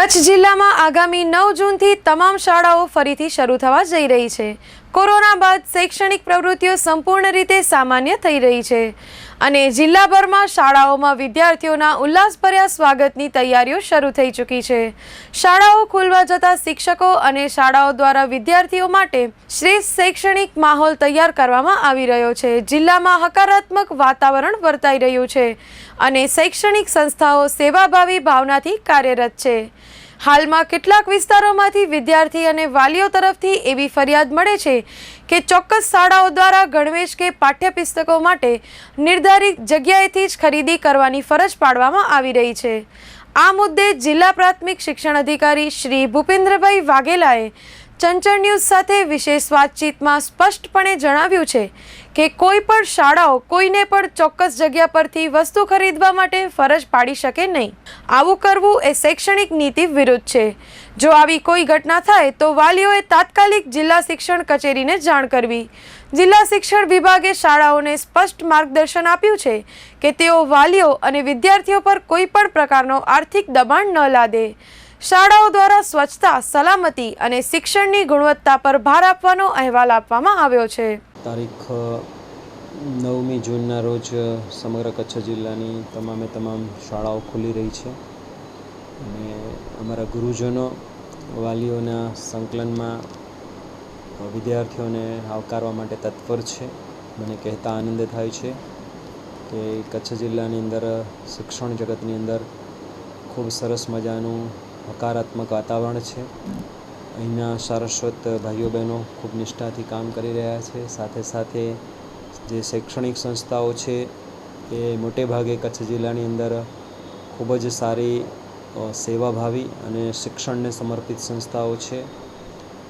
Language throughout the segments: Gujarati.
કચ્છ જિલ્લામાં આગામી નવ જૂનથી તમામ શાળાઓ ફરીથી શરૂ થવા જઈ રહી છે. કોરોના બાદ શૈક્ષણિક પ્રવૃત્તિઓ સંપૂર્ણ રીતે સામાન્ય થઈ રહી છે અને જિલ્લાભરમાં શાળાઓમાં વિદ્યાર્થીઓના ઉલ્લાસભર્યા સ્વાગતની તૈયારીઓ શરૂ થઈ ચૂકી છે. શાળાઓ ખુલવા જતા શિક્ષકો અને શાળાઓ દ્વારા વિદ્યાર્થીઓ માટે શ્રેષ્ઠ શૈક્ષણિક માહોલ તૈયાર કરવામાં આવી રહ્યો છે. જિલ્લામાં હકારાત્મક વાતાવરણ વર્તાઈ રહ્યું છે અને શૈક્ષણિક સંસ્થાઓ સેવાભાવી ભાવનાથી કાર્યરત છે. હાલમાં કેટલાક વિસ્તારોમાંથી વિદ્યાર્થી અને વાલીઓ તરફથી એવી ફરિયાદ મળે છે કે ચોક્કસ શાળાઓ દ્વારા ગણવેશ કે પાઠ્યપુસ્તકો માટે નિર્ધારિત જગ્યાએથી જ ખરીદી કરવાની ફરજ પાડવામાં આવી રહી છે. આ મુદ્દે જિલ્લા પ્રાથમિક શિક્ષણ અધિકારી શ્રી ભૂપેન્દ્રભાઈ વાઘેલાએ ચંચળ ન્યૂઝ સાથે વિશેષ વાતચીતમાં સ્પષ્ટપણે જણાવ્યું છે કે કોઈ પણ શાળાઓ કોઈને પણ ચોક્કસ જગ્યા પરથી વસ્તુ ખરીદવા માટે ફરજ પાડી શકે નહીં. આવું કરવું એ શૈક્ષણિક નીતિ વિરુદ્ધ છે. જો આવી કોઈ ઘટના થાય તો વાલીઓએ તાત્કાલિક જિલ્લા શિક્ષણ કચેરીને જાણ કરવી. જિલ્લા શિક્ષણ વિભાગે શાળાઓને સ્પષ્ટ માર્ગદર્શન આપ્યું છે કે તેઓ વાલીઓ અને વિદ્યાર્થીઓ પર કોઈ પણ પ્રકારનો આર્થિક દબાણ ન લાદે. શાળાઓ દ્વારા સ્વચ્છતા, સલામતી અને શિક્ષણની ગુણવત્તા પર ભાર આપવાનો અહેવાલ આપવામાં આવ્યો છે. તારીખ નવમી જૂનના રોજ સમગ્ર કચ્છ જિલ્લાની તમામે તમામ શાળાઓ ખુલી રહી છે. અને અમારા ગુરુજનો, વાલીઓના સંકલનમાં વિદ્યાર્થીઓને આવકારવા માટે તત્પર છે. મને કહેતા આનંદ થાય છે કે કચ્છ જિલ્લાની અંદર શિક્ષણ જગતની અંદર ખૂબ સરસ મજાનું હકારાત્મક વાતાવરણ છે. અહીંના સારસ્વત ભાઈઓ બહેનો ખૂબ નિષ્ઠાથી કામ કરી રહ્યા છે. સાથે સાથે જે શૈક્ષણિક સંસ્થાઓ છે એ મોટે ભાગે કચ્છ જિલ્લાની અંદર ખૂબ જ સારી સેવાભાવી અને શિક્ષણને સમર્પિત સંસ્થાઓ છે.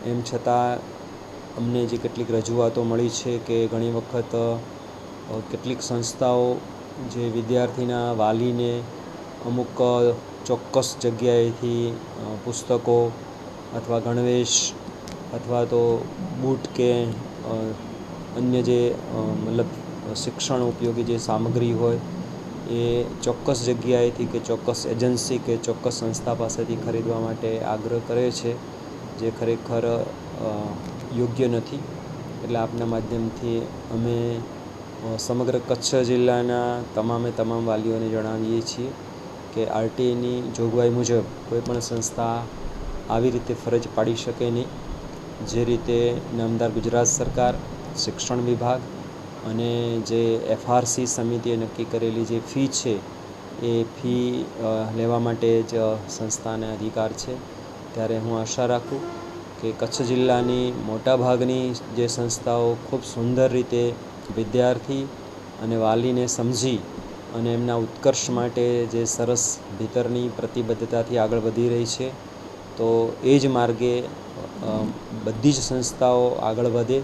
એમ છતાં અમને જે કેટલીક રજૂઆતો મળી છે કે ઘણી વખત કેટલીક સંસ્થાઓ જે વિદ્યાર્થીના વાલીને અમુક ચોક્કસ જગ્યાએથી પુસ્તકો અથવા ગણવેશ અથવા તો બૂટ કે અન્ય જે મતલબ શિક્ષણ ઉપયોગી જે સામગ્રી હોય, એ ચોક્કસ જગ્યાએથી કે ચોક્કસ એજન્સી કે ચોક્કસ સંસ્થા પાસેથી ખરીદવા માટે આગ્રહ કરે છે, જે ખરેખર યોગ્ય નથી. એટલે આપના માધ્યમથી અમે સમગ્ર કચ્છ જિલ્લાના તમામે તમામ વાલીઓને જણાવીએ છીએ. કે આરટીઈની જોગવાઈ મુજબ કોઈપણ સંસ્થા આવી રીતે ફરજ પાડી શકે નહીં. જે રીતે નામદાર ગુજરાત સરકાર, શિક્ષણ વિભાગ અને જે એફઆરસી સમિતિએ નક્કી કરેલી જે ફી છે, એ ફી લેવા માટે જ સંસ્થાને અધિકાર છે. ત્યારે હું આશા રાખું કે કચ્છ જિલ્લાની મોટાભાગની જે સંસ્થાઓ ખૂબ સુંદર રીતે વિદ્યાર્થી અને વાલીને સમજી અને એમના ઉત્કર્ષ માટે જે સરસ ભીતરની પ્રતિબદ્ધતાથી આગળ વધી રહી છે, તો એ જ માર્ગે બધી જ સંસ્થાઓ આગળ વધે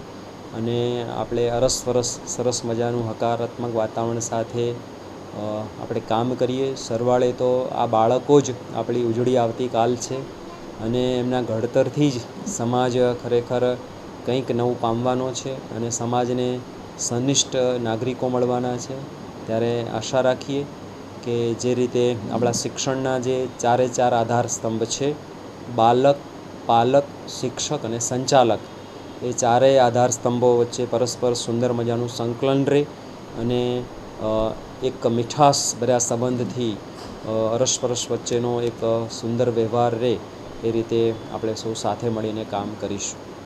અને આપણે અરસપરસ સરસ મજાનું હકારાત્મક વાતાવરણ સાથે આપણે કામ કરીએ. સરવાળે તો આ બાળકો જ આપણી ઉજળી આવતી કાલ છે અને એમના ઘડતરથી જ સમાજ ખરેખર કંઈક નવું પામવાનો છે અને સમાજને સનિષ્ઠ નાગરિકો મળવાના છે. ત્યારે આશા રાખીએ કે જે રીતે આપણા શિક્ષણના જે ચારે ચાર આધાર સ્તંભ છે, બાલક, પાલક, શિક્ષક અને સંચાલક, એ ચારેય આધાર સ્તંભો વચ્ચે પરસ્પર સુંદર મજાનું સંકલન રહે અને એક મીઠાશ ભર્યા સંબંધથી અરસપરસ વચ્ચેનો એક સુંદર વ્યવહાર રહે એ રીતે આપણે સૌ સાથે મળીને કામ કરીશું.